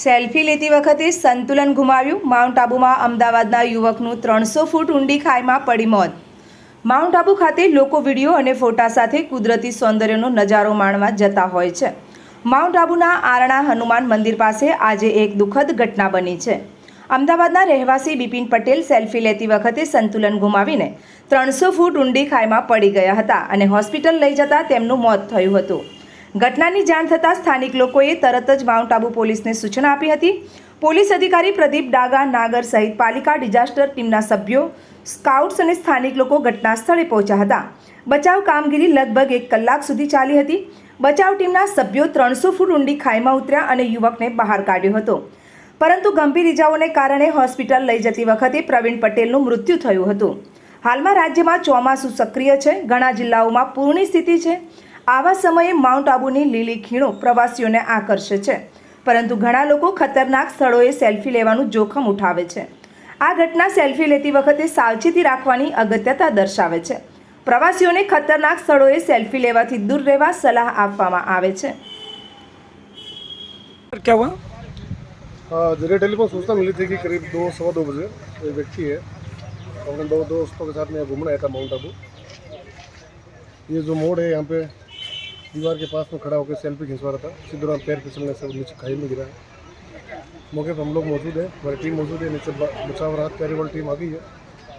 Selfie લેતી વખતે સંતુલન ગુમાવ્યું. માઉન્ટ આબુમાં અમદાવાદના યુવકનું ત્રણસો ફૂટ ઊંડી ખાઈમાં પડી મોત. માઉન્ટ આબુ ખાતે લોકો વીડિયો અને ફોટા સાથે કુદરતી સૌંદર્યનો નજારો માણવા જતા હોય છે. માઉન્ટ આબુના આરણા હનુમાન મંદિર પાસે આજે એક દુઃખદ ઘટના બની છે. અમદાવાદના રહેવાસી બિપિન પટેલ સેલ્ફી લેતી વખતે સંતુલન ગુમાવીને ત્રણસો ફૂટ ઊંડી ખાઈમાં પડી ગયા હતા અને હોસ્પિટલ લઈ જતા તેમનું મોત થયું હતું. ઘટનાની જાણ થતાં સ્થાનિક લોકોએ તરત જ માઉન્ટ આબુ પોલીસને સૂચના આપી હતી. પોલીસ અધિકારી પ્રદીપ ડાગા નાગર સહિત પાલિકા ડિઝાસ્ટર ટીમના સભ્યો, સ્કાઉટ્સ અને સ્થાનિક લોકો ઘટના સ્થળે પહોંચ્યા હતા. બચાવ કામગીરી લગભગ એક કલાક સુધી ચાલી હતી. બચાવ ટીમના સભ્યો ત્રણસો ફૂટ ઊંડી ખાઈમાં ઉતર્યા અને યુવકને બહાર કાઢ્યો હતો. પરંતુ ગંભીર ઇજાઓને કારણે હોસ્પિટલ લઈ જતી વખતે પ્રવીણ પટેલનું મૃત્યુ થયું હતું. હાલમાં રાજ્યમાં ચોમાસું સક્રિય છે. ઘણા જિલ્લાઓમાં પૂરની સ્થિતિ છે. આવા સમયે માઉન્ટ આબુની લીલી ખીણો પ્રવાસીઓને આકર્ષે છે પરંતુ ઘણા લોકો ખતરનાક સ્થળોએ સેલ્ફી લેવાનું જોખમ ઉઠાવે છે આ ઘટના સેલ્ફી લેતી વખતે સાવચેતી રાખવાની અગત્યતા દર્શાવે છે પ્રવાસીઓને ખતરનાક સ્થળોએ સેલ્ફી લેવાથી દૂર રહેવા સલાહ આપવામાં આવે છે सर, क्या हुआ हाँ जनरल टेलीफोन सूचना मिली थी कि करीब दो सवा दो बजे एक व्यक्ति है अपने दो दोस्तों के साथ में यहाँ घूमने आया था माउंट आबू ये जो मोड़ है यहाँ पे दीवार के पास में खड़ा होकर सेल्फी खिंचवा रहा था इसी दौरान पैर फिसलने से वो नीचे खाई में गिरा है मौके पर हम लोग मौजूद है हमारी टीम मौजूद है नीचे ब- बचाव राहत कार्य वाली टीम आ गई है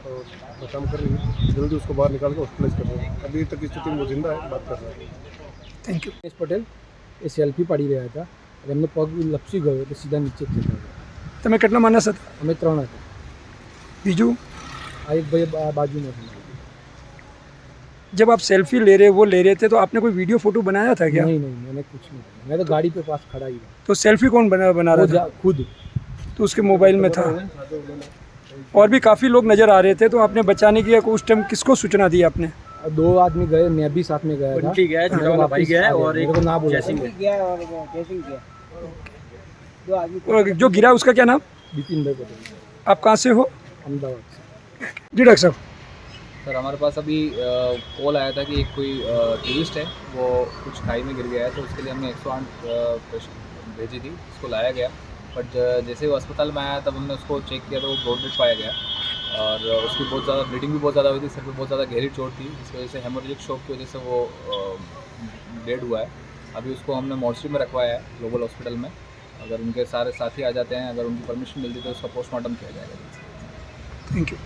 और वो काम कर रही है जल्दी उसको बाहर निकाल के हॉस्पिटलाइज कर रहे हैं अभी तक स्थिति में वो जिंदा है बात कर रहे हैं थैंक यू દિનેશ પટેલ એ સેલ્ફી પાડી રહ્યા હતા અને એમનો પગ લપસી ગયો એટલે સીધા નીચે જ જતા હતા તમે કેટલા માણસ હતા અમે ત્રણ હતા બીજું આ એક ભાઈ બા- બાજુમાં હતા जब आप सेल्फी ले रहे वो ले रहे थे तो आपने कोई वीडियो फ़ोटो बनाया था क्या? नहीं नहीं मैंने कुछ नहीं किया मैं तो गाड़ी पे पास खड़ा ही था। तो सेल्फी कौन बना बना रहा था? खुद। तो उसके मोबाइल में था। और भी काफ़ी लोग नज़र आ रहे थे तो आपने बचाने की उस टाइम किसको सूचना दी आपने? दो आदमी गए मैं भी साथ में गया था। गया है, छोटा वाला भाई गया है गया। और एक ना बोला। था। और जो गिरा उसका क्या नाम? बिपिन भाई पटेल आप कहाँ से हो? अहमदाबाद से। जी डॉक्टर साहब। सर, हमारे पास अभी कॉल आया था कि एक कोई टूरिस्ट है, वो कुछ खाई में गिर गया है तो उसके लिए हमने एक सौ आठ भेजी थी, उसको लाया गया। बट जैसे वो अस्पताल में आया, तब हमने उसको चेक किया तो वो ब्रोड डेड पाया गया। और उसकी बहुत ज़्यादा ब्लीडिंग भी बहुत ज़्यादा हुई थी, सर पे बहुत ज़्यादा गहरी चोट थी इस वजह से हेमोरेजिक शॉक की वजह से वो डेड हुआ है। अभी उसको हमने मॉर्चरी में रखवाया है ग्लोबल हॉस्पिटल में। अगर उनके सारे साथी आ जाते हैं, अगर उनकी परमिशन मिलती है तो उसका पोस्टमार्टम किया जाएगा। Thank you